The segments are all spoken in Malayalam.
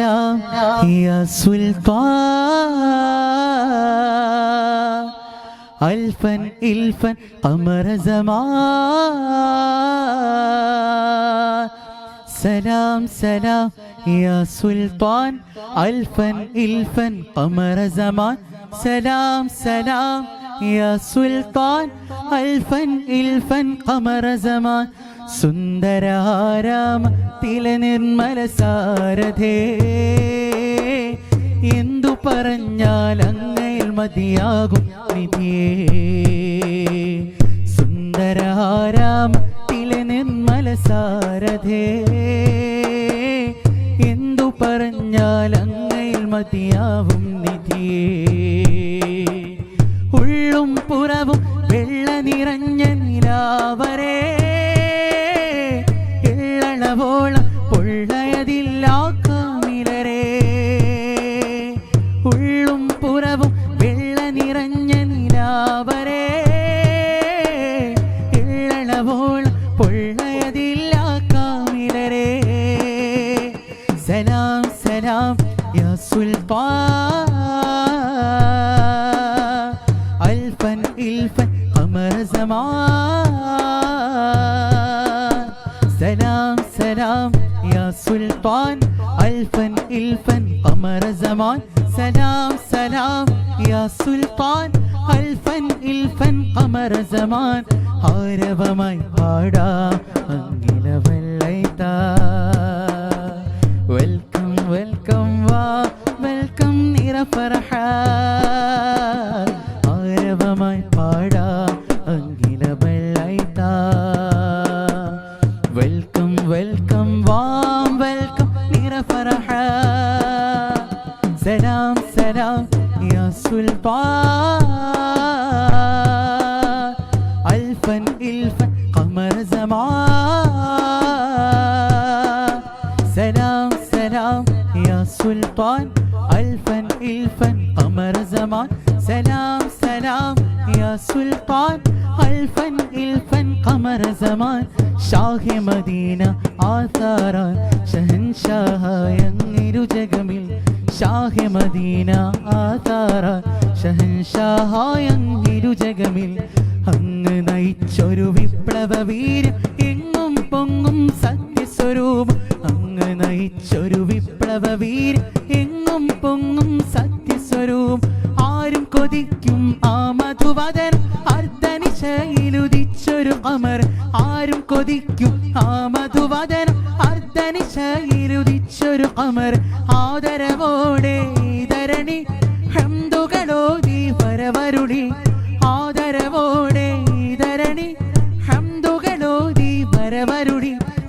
يا سلطان. ألفا إلفا قمر زمان. سلام سلام يا سلطان. ألفا إلفا قمر زمان. سلام سلام يا سلطان. ألفا إلفا قمر زمان. സുന്ദരാരാമ തില നിർമ്മല സാരഥേ എന്തു പറഞ്ഞാൽ അങ്ങയിൽ മതിയാകും നിധിയേ. സുന്ദരാരാമ തില നിർമ്മല സാരഥേ എന്തു പറഞ്ഞാൽ അങ്ങയിൽ മതിയാവും നിധിയേ. ഉള്ളും പുറവും വെള്ള നിറഞ്ഞ നിലാവരേ ഉള്ളും പുറവും വെള്ള നിറഞ്ഞ നിലാവരേ. എള്ളളവോളം പൊള്ളയതില്ല സലാം സലാം യാ സുൽത്താൻ അൽഫൻ ഇൽഫൻ അമർ സമാൻ സലാം സലാം അൽഫൻ ഇൽഫൻ അമർ സമാൻ. സലാം സലാം യാ സുൽത്താൻ അൽഫൻ ഇൽഫൻ അമർ സമാൻ ആരവമായി പാടാ അങ്ങില വെള്ളൈത്താ വെൽക്കം വെൽക്കം വാ വെൽക്കം നിറഫറഹ ആരവമായി الأقطار ألفا إلفا قمر زمان سلام سلام يا سلطان ألفا إلفا قمر زمان سلام سلام يا سلطان ألفا إلفا قمر زمان شاه مدينة آثارا شهنشاه ينير جگمل شاه مدينة آثارا ഷഹൻഷാഹ യന്നിരു ജഗമിൽ അങ്ങ് നയിച്ചൊരു വിപ്ലവ വീരം എങ്ങും പൊങ്ങും സത്യസ്വരൂപം. അങ്ങ് നയിച്ചൊരു വിപ്ലവ വീരം എങ്ങും പൊങ്ങും സത്യസ്വരൂപം. ആരും കൊതിക്കും ആ മധുവദൻ അർദ്ധനിശയിലുദിച്ചൊരു അമർ. ആരും കൊതിക്കും ആ മധുവദൻ അർദ്ധനിശയിലുദിച്ചൊരു അമർ. ആദരവോടെ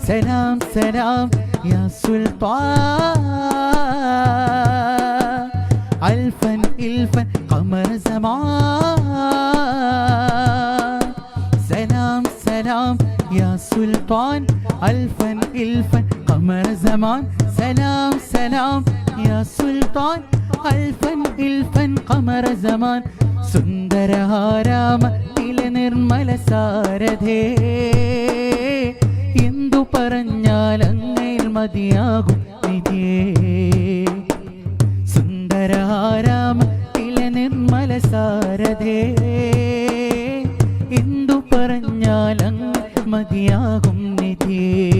സലാം സലാം യാ സുൽത്താൻ അൽഫൻ ഇൽഫൻ ഖമർ സമാൻ സലാം സലാം യാ സുൽത്താൻ അൽഫൻ ഇൽഫൻ ഖമർ സമാൻ സലാം സലാം യാ സുൽത്താൻ അൽഫൻ ഇൽഫൻ ഖമർ സമാൻ സുന്ദരഹാരാമ നില നിർമ്മല സാരഥേ മതിയാകും നിധിയേ സുന്ദരാരാമ തില നിർമ്മല സാരഥേ. എന്തു പറഞ്ഞാലും മതിയാകും നിധിയേ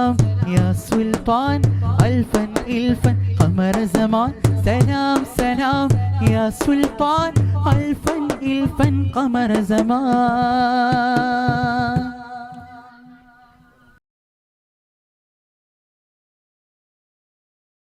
സലാം യാ സുൽത്താൻ അൽഫൻ ഇൽഫൻ ഖമർ സമാൻ സലാം സലാം യാ സുൽത്താൻ അൽഫൻ ഇൽഫൻ ഖമർ സമാൻ